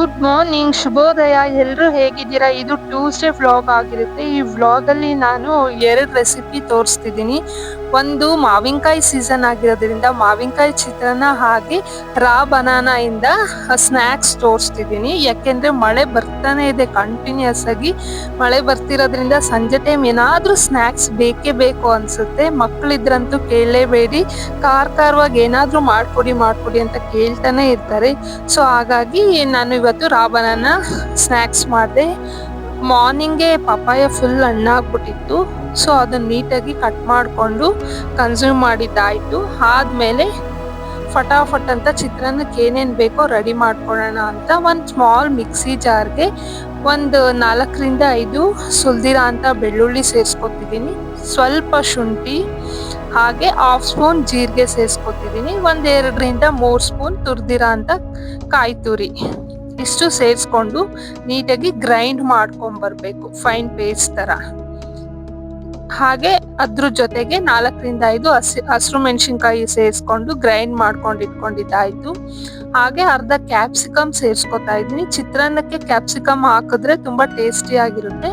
Good morning ಶುಭೋದಯ ಎಲ್ಲರೂ ಹೇಗಿದ್ದೀರಾ? ಇದು ಟ್ಯೂಸ್ಡೇ ವ್ಲಾಗ್ ಆಗಿರುತ್ತೆ. ಈ ವ್ಲಾಗ್ ಅಲ್ಲಿ ನಾನು ಎರಡು ರೆಸಿಪಿ ತೋರಿಸ್ತಿದ್ದೀನಿ. ಒಂದು ಮಾವಿನಕಾಯಿ ಸೀಸನ್ ಆಗಿರೋದ್ರಿಂದ ಮಾವಿನಕಾಯಿ ಚಿತ್ರಾನ್ನ ಹಾಗೆ ರಾ ಬನಾನ ಇಂದ ಸ್ನ್ಯಾಕ್ಸ್ ತೋರಿಸ್ತಿದ್ದೀನಿ. ಯಾಕೆಂದ್ರೆ ಮಳೆ ಬರ್ತಾನೆ ಇದೆ ಕಂಟಿನ್ಯೂಸ್ ಆಗಿ. ಮಳೆ ಬರ್ತಿರೋದ್ರಿಂದ ಸಂಜೆ ಟೈಮ್ ಏನಾದ್ರೂ ಸ್ನ್ಯಾಕ್ಸ್ ಬೇಕೇ ಬೇಕು ಅನ್ಸುತ್ತೆ. ಮಕ್ಕಳಿದ್ರಂತೂ ಕೇಳಲೇಬೇಡಿ. ಕಾರ್ ಕಾರ್ವಾಗಿ ಏನಾದ್ರೂ ಮಾಡ್ಕೊಡಿ ಮಾಡ್ಕೊಡಿ ಅಂತ ಕೇಳ್ತಾನೆ ಇರ್ತಾರೆ. ಸೊ ಹಾಗಾಗಿ ನಾನು ರಾ ರಾಬನನ್ನ ಸ್ನ್ಯಾಕ್ಸ್ ಮಾಡಿದೆ. ಮಾರ್ನಿಂಗೆ ಪಪ್ಪಾಯ ಫುಲ್ ಹಣ್ಣಾಗ್ಬಿಟ್ಟಿತ್ತು ಸೊ ಅದನ್ನ ನೀಟಾಗಿ ಕಟ್ ಮಾಡಿಕೊಂಡು ಕನ್ಸ್ಯೂಮ್ ಮಾಡಿದ್ದಾಯ್ತು. ಆದ್ಮೇಲೆ ಫಟಾಫಟ್ ಅಂತ ಚಿತ್ರಾನ್ನಕ್ಕೆ ಏನೇನು ಬೇಕೋ ರೆಡಿ ಮಾಡ್ಕೊಳ್ಳೋಣ ಅಂತ ಒಂದು ಸ್ಮಾಲ್ ಮಿಕ್ಸಿ ಜಾರ್ಗೆ ಒಂದು ನಾಲ್ಕರಿಂದ ಐದು ಸುಲ್ದಿರ ಅಂತ ಬೆಳ್ಳುಳ್ಳಿ ಸೇರಿಸ್ಕೊತಿದ್ದೀನಿ. ಸ್ವಲ್ಪ ಶುಂಠಿ, ಹಾಗೆ ಹಾಫ್ ಸ್ಪೂನ್ ಜೀರಿಗೆ ಸೇರಿಸ್ಕೊತಿದ್ದೀನಿ. ಒಂದೆರಡರಿಂದ ಮೂರು ಸ್ಪೂನ್ ತುರ್ದಿರ ಅಂತ ಕಾಯಿ ತುರಿ ಇಷ್ಟು ಸೇರಿಸ್ಕೊಂಡು ನೀಟಾಗಿ ಗ್ರೈಂಡ್ ಮಾಡ್ಕೊಂಡ್ ಬರ್ಬೇಕು, ಫೈನ್ ಪೇಸ್ಟ್ ತರ. ಹಾಗೆ ಅದ್ರ ಜೊತೆಗೆ ನಾಲ್ಕರಿಂದ ಐದು ಹಸಿ, ಹಸಿರು ಮೆಣಸಿನ್ಕಾಯಿ ಸೇರಿಸ್ಕೊಂಡು ಗ್ರೈಂಡ್ ಮಾಡ್ಕೊಂಡು ಇಟ್ಕೊಂಡಿದ್ದಾಯ್ತು. ಹಾಗೆ ಅರ್ಧ ಕ್ಯಾಪ್ಸಿಕಮ್ ಸೇರಿಸ್ಕೊತಾ ಇದ್ದೀನಿ. ಚಿತ್ರಾನ್ನಕ್ಕೆ ಕ್ಯಾಪ್ಸಿಕಮ್ ಹಾಕಿದ್ರೆ ತುಂಬಾ ಟೇಸ್ಟಿ ಆಗಿರುತ್ತೆ.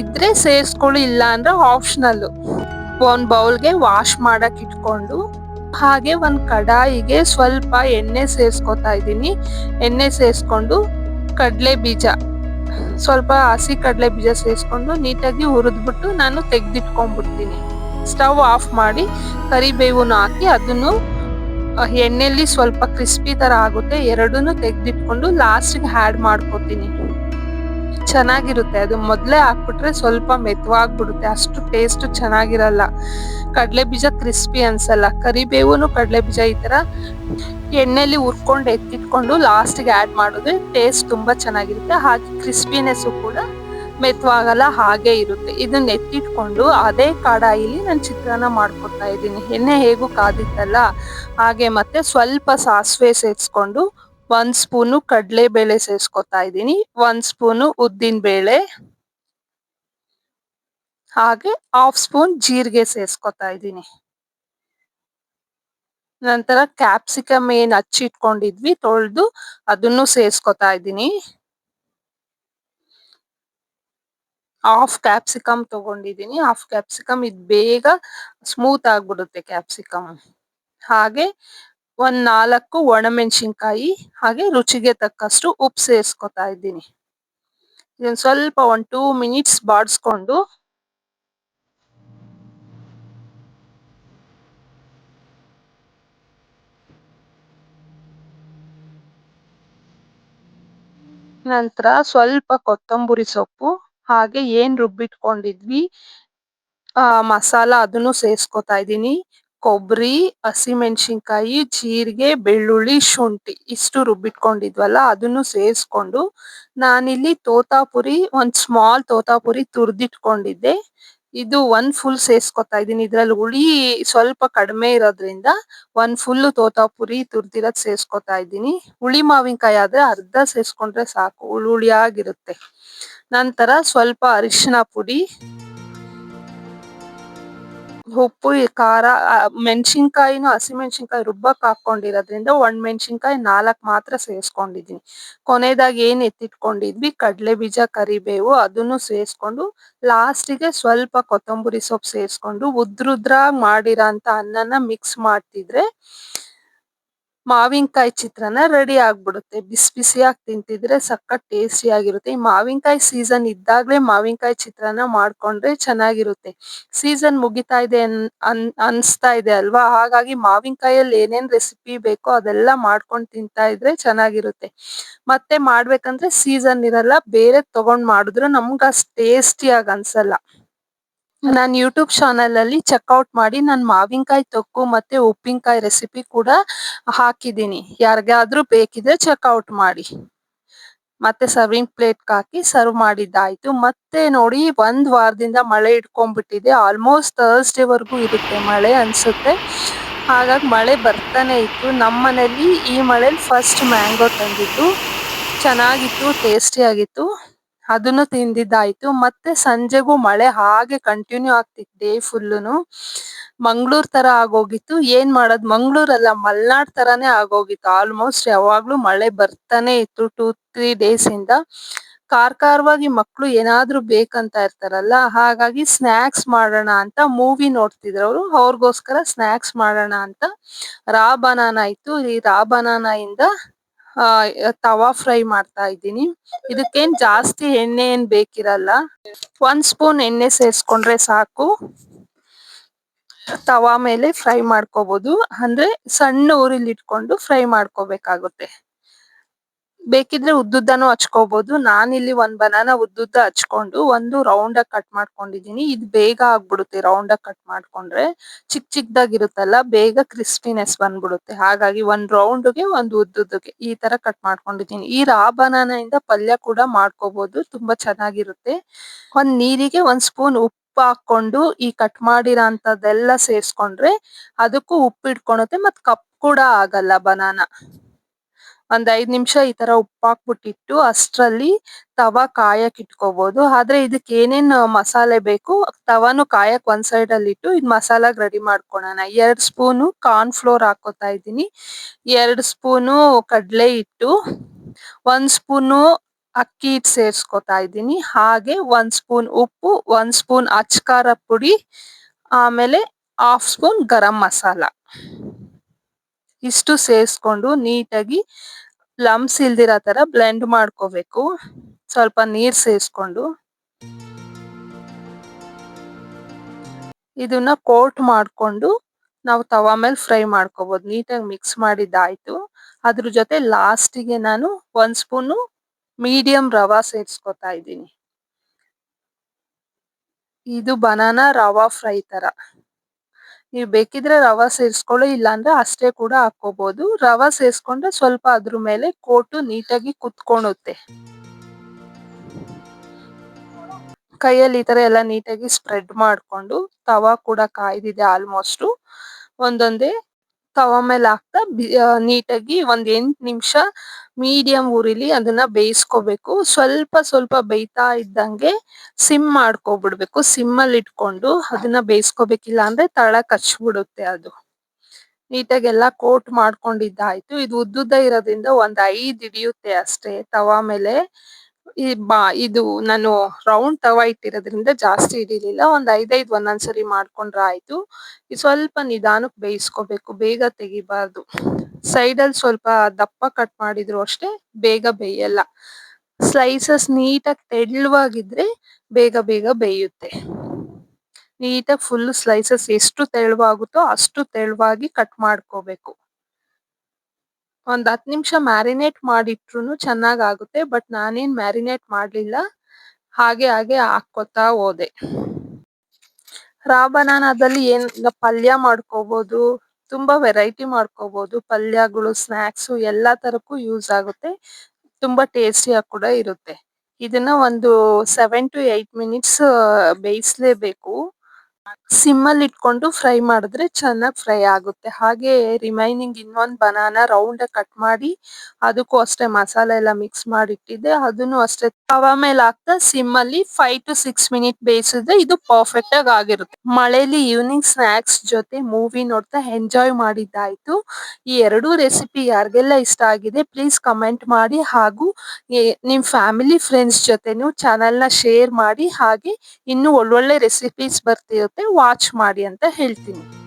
ಇದ್ರೆ ಸೇರಿಸ್ಕೊಳ್ಳಿ ಇಲ್ಲ ಅಂದ್ರೆ ಆಪ್ಷನಲ್ ಒಂದು ಬೌಲ್ಗೆ ವಾಶ್ ಮಾಡಕ್ ಇಟ್ಕೊಂಡು ಹಾಗೆ ಒಂದು ಕಡಾಯಿಗೆ ಸ್ವಲ್ಪ ಎಣ್ಣೆ ಸೇರಿಸ್ಕೊತಾ ಇದ್ದೀನಿ. ಎಣ್ಣೆ ಸೇರಿಸ್ಕೊಂಡು ಕಡಲೆ ಬೀಜ, ಸ್ವಲ್ಪ ಹಸಿ ಕಡಲೆ ಬೀಜ ಸೇರಿಸ್ಕೊಂಡು ನೀಟಾಗಿ ಹುರಿದ್ಬಿಟ್ಟು ನಾನು ತೆಗೆದಿಟ್ಕೊಂಡ್ಬಿಡ್ತೀನಿ. ಸ್ಟವ್ ಆಫ್ ಮಾಡಿ ಕರಿಬೇವು ಹಾಕಿ ಅದನ್ನು ಎಣ್ಣೆಲಿ ಸ್ವಲ್ಪ ಕ್ರಿಸ್ಪಿ ಥರ ಆಗುತ್ತೆ, ಎರಡನ್ನೂ ತೆಗೆದಿಟ್ಕೊಂಡು ಲಾಸ್ಟಿಗೆ ಆ್ಯಡ್ ಮಾಡ್ಕೋತೀನಿ. ಚೆನ್ನಾಗಿರುತ್ತೆ. ಅದು ಮೊದಲೇ ಹಾಕ್ಬಿಟ್ರೆ ಸ್ವಲ್ಪ ಮೆತ್ತವಾಗ್ಬಿಡುತ್ತೆ ಅಷ್ಟು ಟೇಸ್ಟ್ ಚೆನ್ನಾಗಿರಲ್ಲ. ಕಡಲೆ ಬೀಜ ಕ್ರಿಸ್ಪಿ ಅನ್ಸಲ್ಲ. ಕರಿಬೇವುನು ಕಡಲೆ ಬೀಜ ಈ ತರ ಎಣ್ಣೆಲಿ ಹುರ್ಕೊಂಡು ಎತ್ತಿಟ್ಕೊಂಡು ಲಾಸ್ಟ್ಗೆ ಆ್ಯಡ್ ಮಾಡಿದ್ರೆ ಟೇಸ್ಟ್ ತುಂಬಾ ಚೆನ್ನಾಗಿರುತ್ತೆ. ಹಾಗೆ ಕ್ರಿಸ್ಪಿನೆಸ್ಸು ಕೂಡ ಮೆತ್ತವಾಗಲ್ಲ ಹಾಗೆ ಇರುತ್ತೆ. ಇದನ್ನ ಎತ್ತಿಟ್ಕೊಂಡು ಅದೇ ಕಡಾಯಿಲಿ ನಾನು ಚಿತ್ರಾನ್ನ ಮಾಡ್ಕೊತಾ ಇದ್ದೀನಿ. ಎಣ್ಣೆ ಹೇಗೂ ಕಾದಿತ್ತಲ್ಲ? ಹಾಗೆ ಮತ್ತೆ ಸ್ವಲ್ಪ ಸಾಸಿವೆ ಸೇರಿಸ್ಕೊಂಡು ಒಂದ್ ಸ್ಪೂನು ಕಡಲೆ ಬೇಳೆ ಸೇರಿಸ್ಕೊತಾ ಇದ್ದೀನಿ ಒಂದ್ ಸ್ಪೂನು ಉದ್ದಿನ ಬೇಳೆ ಹಾಗೆ ಹಾಫ್ ಸ್ಪೂನ್ ಜೀರಿಗೆ ಸೇರಿಸ್ಕೊತಾ ಇದ್ದೀನಿ ನಂತರ ಕ್ಯಾಪ್ಸಿಕಮ್ ಏನ್ ಹಚ್ಚಿಟ್ಕೊಂಡಿದ್ವಿ ತೊಳೆದು ಅದನ್ನು ಸೇರಿಸ್ಕೊತಾ ಇದ್ದೀನಿ ಹಾಫ್ ಕ್ಯಾಪ್ಸಿಕಮ್ ತಗೊಂಡಿದ್ದೀನಿ ಹಾಫ್ ಕ್ಯಾಪ್ಸಿಕಮ್ ಇದು ಬೇಗ ಸ್ಮೂತ್ ಆಗ್ಬಿಡುತ್ತೆ ಕ್ಯಾಪ್ಸಿಕಮ್ ಹಾಗೆ ಒಂದ್ ನಾಲ್ಕು ಒಣಮೆಣಸಿನ್ಕಾಯಿ ಹಾಗೆ ರುಚಿಗೆ ತಕ್ಕಷ್ಟು ಉಪ್ಪು ಸೇರಿಸ್ಕೊತಾ ಇದ್ದೀನಿ. ಇದನ್ನ ಸ್ವಲ್ಪ ಒಂದ್ ಟೂ ಮಿನಿಟ್ಸ್ ಬಾಡಿಸ್ಕೊಂಡು ನಂತರ ಸ್ವಲ್ಪ ಕೊತ್ತಂಬರಿ ಸೊಪ್ಪು ಹಾಗೆ ಏನ್ ರುಬ್ಬಿಟ್ಕೊಂಡಿದ್ವಿ, ಆ ಮಸಾಲ ಅದನ್ನು ಸೇರಿಸ್ಕೊತಾ ಇದ್ದೀನಿ. ಕೊಬ್ಬರಿ ಹಸಿಮೆಣಸಿನ್ಕಾಯಿ, ಜೀರಿಗೆ, ಬೆಳ್ಳುಳ್ಳಿ, ಶುಂಠಿ ಇಷ್ಟು ರುಬ್ಬಿಟ್ಕೊಂಡಿದ್ವಲ್ಲ ಅದನ್ನು ಸೇರಿಸ್ಕೊಂಡು ನಾನಿಲ್ಲಿ ತೋತಾಪುರಿ, ಒಂದು ಸ್ಮಾಲ್ ತೋತಾಪುರಿ ತುರ್ದಿಟ್ಕೊಂಡಿದ್ದೆ. ಇದು ಒಂದ್ ಫುಲ್ ಸೇರಿಸ್ಕೊತಾ ಇದ್ದೀನಿ. ಇದ್ರಲ್ಲಿ ಹುಳಿ ಸ್ವಲ್ಪ ಕಡಿಮೆ ಇರೋದ್ರಿಂದ ಒಂದ್ ಫುಲ್ ತೋತಾಪುರಿ ತುರ್ದಿರೋದ್ ಸೇರಿಸ್ಕೊತಾ ಇದ್ದೀನಿ. ಹುಳಿ ಮಾವಿನಕಾಯಿ ಆದ್ರೆ ಅರ್ಧ ಸೇರಿಸ್ಕೊಂಡ್ರೆ ಸಾಕು, ಹುಳಿ ಹುಳಿಯಾಗಿರುತ್ತೆ. ನಂತರ ಸ್ವಲ್ಪ ಅರಿಶಿನ ಪುಡಿ ಉಪ್ಪು ಖಾರ ಮೆಣಸಿನ್ಕಾಯಿನ ಹಸಿಮೆಣಸಿನ್ಕಾಯಿ ರುಬ್ಬಕ್ ಹಾಕೊಂಡಿರೋದ್ರಿಂದ ಒಣ ಮೆಣಸಿನ್ಕಾಯಿ ನಾಲ್ಕ್ ಮಾತ್ರ ಸೇರಿಸ್ಕೊಂಡಿದ್ದೀನಿ ಕೊನೆಯದಾಗಿ ಏನ್ ಎತ್ತಿಟ್ಕೊಂಡಿದ್ವಿ? ಕಡಲೆ ಬೀಜ, ಕರಿಬೇವು ಅದನ್ನು ಸೇರಿಸ್ಕೊಂಡು ಲಾಸ್ಟಿಗೆ ಸ್ವಲ್ಪ ಕೊತ್ತಂಬರಿ ಸೊಪ್ಪು ಸೇರಿಸ್ಕೊಂಡು ಉದ್ರುದ್ರಾಗ್ ಮಾಡಿರೋಂತ ಅನ್ನನ ಮಿಕ್ಸ್ ಮಾಡ್ತಿದ್ರೆ ಮಾವಿನಕಾಯಿ ಚಿತ್ರಾನ್ನ ರೆಡಿ ಆಗ್ಬಿಡುತ್ತೆ. ಬಿಸಿ ಬಿಸಿಯಾಗಿ ತಿಂತಿದ್ರೆ ಸಖತ್ ಟೇಸ್ಟಿ ಆಗಿರುತ್ತೆ. ಈ ಮಾವಿನಕಾಯಿ ಸೀಸನ್ ಇದ್ದಾಗ್ಲೇ ಮಾವಿನಕಾಯಿ ಚಿತ್ರಾನ್ನ ಮಾಡ್ಕೊಂಡ್ರೆ ಚೆನ್ನಾಗಿರುತ್ತೆ. ಸೀಸನ್ ಮುಗಿತಾ ಇದೆ ಅನ್ ಅನ್, ಅನ್ಸ್ತಾ ಇದೆ ಅಲ್ವಾ? ಹಾಗಾಗಿ ಮಾವಿನಕಾಯಲ್ಲಿ ಏನೇನ್ ರೆಸಿಪಿ ಬೇಕೋ ಅದೆಲ್ಲ ಮಾಡ್ಕೊಂಡು ತಿಂತಾ ಇದ್ರೆ ಚೆನ್ನಾಗಿರುತ್ತೆ. ಮತ್ತೆ ಮಾಡ್ಬೇಕಂದ್ರೆ ಸೀಸನ್ ಇರಲ್ಲ, ಬೇರೆ ತಗೊಂಡ್ ಮಾಡಿದ್ರು ನಮ್ಗೆ ಅಷ್ಟ್ ಟೇಸ್ಟಿ ಆಗಿ ಅನ್ಸಲ್ಲ. ನಾನ್ ಯೂಟ್ಯೂಬ್ ಚಾನಲ್ ಅಲ್ಲಿ ಚೆಕ್ಔಟ್ ಮಾಡಿ ನಾನು ಮಾವಿನಕಾಯಿ ತೊಕ್ಕು ಮತ್ತೆ ಉಪ್ಪಿನಕಾಯಿ ರೆಸಿಪಿ ಕೂಡ ಹಾಕಿದ್ದೀನಿ. ಯಾರಿಗಾದ್ರೂ ಬೇಕಿದ್ರೆ ಚೆಕ್ಔಟ್ ಮಾಡಿ. ಮತ್ತೆ ಸರ್ವಿಂಗ್ ಪ್ಲೇಟ್ ಹಾಕಿ ಸರ್ವ್ ಮಾಡಿದ್ದಾಯ್ತು. ಮತ್ತೆ ನೋಡಿ ಒಂದ್ ವಾರದಿಂದ ಮಳೆ ಇಟ್ಕೊಂಡ್ಬಿಟ್ಟಿದೆ ಆಲ್ಮೋಸ್ಟ್ ಥರ್ಸ್ಡೇ ವರೆಗೂ ಇರುತ್ತೆ ಮಳೆ ಅನ್ಸುತ್ತೆ. ಹಾಗಾಗಿ ಮಳೆ ಬರ್ತಾನೆ ಇತ್ತು. ನಮ್ಮ ಮನೇಲಿ ಈ ಮಳೆಲಿ ಫಸ್ಟ್ ಮ್ಯಾಂಗೋ ತಂದಿತ್ತು ಚೆನ್ನಾಗಿತ್ತು ಟೇಸ್ಟಿ ಆಗಿತ್ತು. ಅದನ್ನು ತಿಂದಿದ್ದಾಯ್ತು. ಮತ್ತೆ ಸಂಜೆಗೂ ಮಳೆ ಹಾಗೆ ಕಂಟಿನ್ಯೂ ಆಗ್ತಿತ್ತು. ಡೇ ಫುಲ್ಲುನು ಮಂಗ್ಳೂರ್ ತರ ಆಗೋಗಿತ್ತು. ಏನ್ ಮಾಡೋದು? ಮಂಗ್ಳೂರಲ್ಲ, ಮಲ್ನಾಡ್ ತರಾನೇ ಆಗೋಗಿತ್ತು. ಆಲ್ಮೋಸ್ಟ್ ಯಾವಾಗ್ಲೂ ಮಳೆ ಬರ್ತಾನೆ ಇತ್ತು ಟೂ ತ್ರೀ ಡೇಸ್ ಇಂದ. ಕಾರ್ಕಾರವಾಗಿ ಕಾರವಾಗಿ ಮಕ್ಳು ಏನಾದ್ರು ಬೇಕಂತ ಇರ್ತಾರಲ್ಲ, ಹಾಗಾಗಿ ಸ್ನಾಕ್ಸ್ ಮಾಡೋಣ ಅಂತ ಮೂವಿ ನೋಡ್ತಿದ್ರು ಅವರು. ಅವ್ರಿಗೋಸ್ಕರ ಸ್ನಾಕ್ಸ್ ಮಾಡೋಣ ಅಂತ. ರಾ ಬನಾನ ಇತ್ತು. ಈ ರಾ ಬನಾನ ಇಂದ ತವಾ ಫ್ರೈ ಮಾಡ್ತಾ ಇದ್ದೀನಿ. ಇದಕ್ಕೇನ್ ಜಾಸ್ತಿ ಎಣ್ಣೆ ಏನ್ ಬೇಕಿರಲ್ಲ. ಒಂದ್ ಸ್ಪೂನ್ ಎಣ್ಣೆ ಸೇರಿಸ್ಕೊಂಡ್ರೆ ಸಾಕು. ತವಾ ಮೇಲೆ ಫ್ರೈ ಮಾಡ್ಕೋಬಹುದು ಅಂದ್ರೆ ಸಣ್ಣ ಊರಿಲಿ ಇಟ್ಕೊಂಡು ಫ್ರೈ ಮಾಡ್ಕೋಬೇಕಾಗುತ್ತೆ. ಬೇಕಿದ್ರೆ ಉದ್ದುದ್ದನು ಹಚ್ಕೋಬಹುದು ನಾನಿಲ್ಲಿ ಒಂದ್ ಬನಾನಾ ಉದ್ದುದ್ದ ಹಚ್ಕೊಂಡು ಒಂದು ರೌಂಡ್ ಆಗಿ ಕಟ್ ಮಾಡ್ಕೊಂಡಿದೀನಿ. ಇದು ಬೇಗ ಆಗ್ಬಿಡುತ್ತೆ ರೌಂಡ್ ಆಗಿ ಕಟ್ ಮಾಡ್ಕೊಂಡ್ರೆ. ಚಿಕ್ ಚಿಕ್ದಾಗಿರುತ್ತಲ್ಲ ಬೇಗ ಕ್ರಿಸ್ಪಿನೆಸ್ ಬಂದ್ಬಿಡುತ್ತೆ. ಹಾಗಾಗಿ ಒಂದ್ ರೌಂಡ್ಗೆ ಒಂದು ಉದ್ದುದ್ದಕ್ಕೆ ಈ ತರ ಕಟ್ ಮಾಡ್ಕೊಂಡಿದೀನಿ. ಈ ರಾ ಬನಾನ ಇಂದ ಪಲ್ಯ ಕೂಡ ಮಾಡ್ಕೋಬಹುದು ತುಂಬಾ ಚೆನ್ನಾಗಿರುತ್ತೆ. ಒಂದ್ ನೀರಿಗೆ ಒಂದ್ ಸ್ಪೂನ್ ಉಪ್ಪು ಹಾಕೊಂಡು ಈ ಕಟ್ ಮಾಡಿರೋಂಥದ್ದೆಲ್ಲ ಸೇರ್ಸ್ಕೊಂಡ್ರೆ ಅದಕ್ಕೂ ಉಪ್ಪು ಹಿಡ್ಕೊಳುತ್ತೆ ಕಪ್ ಕೂಡ ಆಗಲ್ಲ ಬನಾನಾ ಒಂದ್ ಐದ್ ನಿಮಿಷ ಈ ತರ ಉಪ್ಪು ಹಾಕ್ಬಿಟ್ಟಿಟ್ಟು ಅಷ್ಟ್ರಲ್ಲಿ ತವಾ ಕಾಯಕ್ ಇಟ್ಕೋಬಹುದು ಆದ್ರೆ ಇದಕ್ ಏನೇನ್ ಮಸಾಲೆ ಬೇಕು, ತವಾನು ಕಾಯಕ್ ಒಂದ್ ಸೈಡ್ ಅಲ್ಲಿ ಇಟ್ಟು ಇದ್ ಮಸಾಲಾಗ್ ರೆಡಿ ಮಾಡ್ಕೊಳ್ಳೋಣ ಎರಡ್ ಸ್ಪೂನು ಕಾರ್ನ್ ಫ್ಲೋರ್ ಹಾಕೋತಾ ಇದೀನಿ ಎರಡ್ ಸ್ಪೂನು ಕಡ್ಲೆ ಹಿಟ್ಟು, ಒಂದ್ ಸ್ಪೂನು ಅಕ್ಕಿ ಹಿಟ್ ಸೇರ್ಸ್ಕೊತಾ ಇದೀನಿ ಹಾಗೆ ಒಂದ್ ಸ್ಪೂನ್ ಉಪ್ಪು, ಒಂದ್ ಸ್ಪೂನ್ ಅಚ್ ಖಾರ ಪುಡಿ, ಆಮೇಲೆ ಹಾಫ್ ಸ್ಪೂನ್ ಗರಂ ಮಸಾಲ. ಇಷ್ಟು ಸೇರಿಸ್ಕೊಂಡು ನೀಟಾಗಿ ಲಂಬ್ಸ್ ಇಲ್ದಿರೋ ತರ ಬ್ಲೆಂಡ್ ಮಾಡ್ಕೋಬೇಕು. ಸ್ವಲ್ಪ ನೀರ್ ಸೇರಿಸ್ಕೊಂಡು ಇದನ್ನ ಕೋಟ್ ಮಾಡ್ಕೊಂಡು ನಾವು ತವಾ ಮೇಲೆ ಫ್ರೈ ಮಾಡ್ಕೋಬಹುದು ನೀಟಾಗಿ ಮಿಕ್ಸ್ ಮಾಡಿದ್ದಾಯ್ತು. ಅದ್ರ ಜೊತೆ ಲಾಸ್ಟ್ಗೆ ನಾನು ಒಂದ್ ಸ್ಪೂನು ಮೀಡಿಯಂ ರವಾ ಸೇರಿಸ್ಕೊತಾ ಇದ್ದೀನಿ. ಇದು ಬನಾನಾ ರವಾ ಫ್ರೈ ತರ. ನೀವು ಬೇಕಿದ್ರೆ ರವಾ ಸೇರಿಸ್ಕೊಳ್ಳಿ, ಇಲ್ಲಾಂದ್ರೆ ಅಷ್ಟೇ ಕೂಡ ಹಾಕೋಬಹುದು ರವಾ ಸೇರಿಸ್ಕೊಂಡ್ರೆ ಸ್ವಲ್ಪ ಅದ್ರ ಮೇಲೆ ಕೋಟು ನೀಟಾಗಿ ಕುತ್ಕೊಳುತ್ತೆ ಕೈಯಲ್ಲಿ ಈ ತರ ಎಲ್ಲ ನೀಟಾಗಿ ಸ್ಪ್ರೆಡ್ ಮಾಡ್ಕೊಂಡು ತವಾ ಕೂಡ ಕಾಯ್ದಿದೆ ಆಲ್ಮೋಸ್ಟ್ ಒಂದೊಂದೇ ತವಾ ಮೇಲೆ ಹಾಕ್ತಾ ನೀಟಾಗಿ ಒಂದ್ ಎಂಟ್ ನಿಮಿಷ ಮೀಡಿಯಂ ಉರಿಲಿ ಅದನ್ನ ಬೇಯಿಸ್ಕೋಬೇಕು. ಸ್ವಲ್ಪ ಸ್ವಲ್ಪ ಬೇಯ್ತಾ ಇದ್ದಂಗೆ ಸಿಮ್ ಮಾಡ್ಕೊಬಿಡ್ಬೇಕು. ಸಿಮ್ ಅಲ್ಲಿ ಇಟ್ಕೊಂಡು ಅದನ್ನ ಬೇಯಿಸ್ಕೋಬೇಕಿಲ್ಲ ಅಂದ್ರೆ ತಳ ಕಚ್ಬಿಡುತ್ತೆ ಅದು. ನೀಟಾಗಿ ಎಲ್ಲ ಕೋಟ್ ಮಾಡ್ಕೊಂಡಿದ್ದಾಯ್ತು. ಇದು ಉದ್ದುದ್ದ ಇರೋದ್ರಿಂದ ಒಂದ್ ಐದ್ ಹಿಡಿಯುತ್ತೆ ಅಷ್ಟೇ ತವಾ ಮೇಲೆ. ಈ ಬಾ, ಇದು ನಾನು ರೌಂಡ್ ತವ ಇಟ್ಟಿರೋದ್ರಿಂದ ಜಾಸ್ತಿ ಹಿಡಿಲಿಲ್ಲ. ಒಂದ್ ಐದೈದ್ ಒಂದೊಂದ್ಸರಿ ಮಾಡ್ಕೊಂಡ್ರೆ ಆಯ್ತು ಸ್ವಲ್ಪ ನಿಧಾನಕ್ ಬೇಯಿಸ್ಕೋಬೇಕು. ಬೇಗ ತೆಗಿಬಾರ್ದು. ಸೈಡ್ ಅಲ್ಲಿ ಸ್ವಲ್ಪ ದಪ್ಪ ಕಟ್ ಮಾಡಿದ್ರು ಅಷ್ಟೇ ಬೇಗ ಬೇಯಲ್ಲ. ಸ್ಲೈಸಸ್ ನೀಟಾಗಿ ತೆಳುವಾಗಿದ್ರೆ ಬೇಗ ಬೇಗ ಬೇಯುತ್ತೆ. ನೀಟಾಗಿ ಫುಲ್ ಸ್ಲೈಸಸ್ ಎಷ್ಟು ತೆಳುವಾಗುತ್ತೋ ಅಷ್ಟು ತೆಳುವಾಗಿ ಕಟ್ ಮಾಡ್ಕೋಬೇಕು. ಒಂದ್ ಹತ್ ನಿಮಿಷ ಮ್ಯಾರಿನೇಟ್ ಮಾಡಿಟ್ರುನು ಚೆನ್ನಾಗ್ ಆಗುತ್ತೆ ಬಟ್ ನಾನೇನ್ ಮ್ಯಾರಿನೇಟ್ ಮಾಡ್ಲಿಲ್ಲ. ಹಾಗೆ ಹಾಗೆ ಹಾಕೋತಾ ಹೋದೆ. ರಾ ಬನಾನಾದಲ್ಲಿ ಏನ್ ಪಲ್ಯ ಮಾಡ್ಕೋಬಹುದು ತುಂಬಾ ವೆರೈಟಿ ಮಾಡ್ಕೋಬಹುದು ಪಲ್ಯಗಳು ಸ್ನಾಕ್ಸ್ ಎಲ್ಲಾ ತರಕ್ಕೂ ಯೂಸ್ ಆಗುತ್ತೆ, ತುಂಬಾ ಟೇಸ್ಟಿಯಾಗಿ ಕೂಡ ಇರುತ್ತೆ. ಇದನ್ನ ಒಂದು ಸೆವೆನ್ ಟು ಏಟ್ ಮಿನಿಟ್ಸ್ ಬೇಯಿಸ್ಲೇಬೇಕು. ಸಿಮ್ ಅಲ್ಲಿ ಇಟ್ಕೊಂಡು ಫ್ರೈ ಮಾಡಿದ್ರೆ ಚೆನ್ನಾಗಿ ಫ್ರೈ ಆಗುತ್ತೆ. ಹಾಗೆ ರಿಮೈನಿಂಗ್ ಇನ್ನೊಂದು ಬನಾನ ರೌಂಡ್ ಕಟ್ ಮಾಡಿ ಅದಕ್ಕೂ ಅಷ್ಟೇ ಮಸಾಲೆ ಎಲ್ಲ ಮಿಕ್ಸ್ ಮಾಡಿ ಇಟ್ಟಿದ್ದೆ ಅದನ್ನು ಅಷ್ಟೇ ತವ ಮೇಲೆ ಹಾಕ್ತಾ ಸಿಮ್ ಅಲ್ಲಿ ಫೈವ್ ಟು ಸಿಕ್ಸ್ ಮಿನಿಟ್ ಬೇಯಿಸಿದ್ರೆ ಇದು ಪರ್ಫೆಕ್ಟ್ ಆಗಿ ಆಗಿರುತ್ತೆ. ಮಳೆಯಲ್ಲಿ ಈವ್ನಿಂಗ್ ಸ್ನಾಕ್ಸ್ ಜೊತೆ ಮೂವಿ ನೋಡ್ತಾ ಎಂಜಾಯ್ ಮಾಡಿದ್ದಾಯ್ತು. ಈ ಎರಡು ರೆಸಿಪಿ ಯಾರಿಗೆಲ್ಲ ಇಷ್ಟ ಆಗಿದೆ ಪ್ಲೀಸ್ ಕಮೆಂಟ್ ಮಾಡಿ. ಹಾಗೂ ನಿಮ್ ಫ್ಯಾಮಿಲಿ ಫ್ರೆಂಡ್ಸ್ ಚಾನೆಲ್ನ ಶೇರ್ ಮಾಡಿ. ಹಾಗೆ ಇನ್ನು ಒಳ್ಳೊಳ್ಳೆ ರೆಸಿಪೀಸ್ ಬರ್ತಿರುತ್ತೆ. ವಾಚ್ ಮಾಡಿ ಅಂತ ಹೇಳ್ತೀನಿ.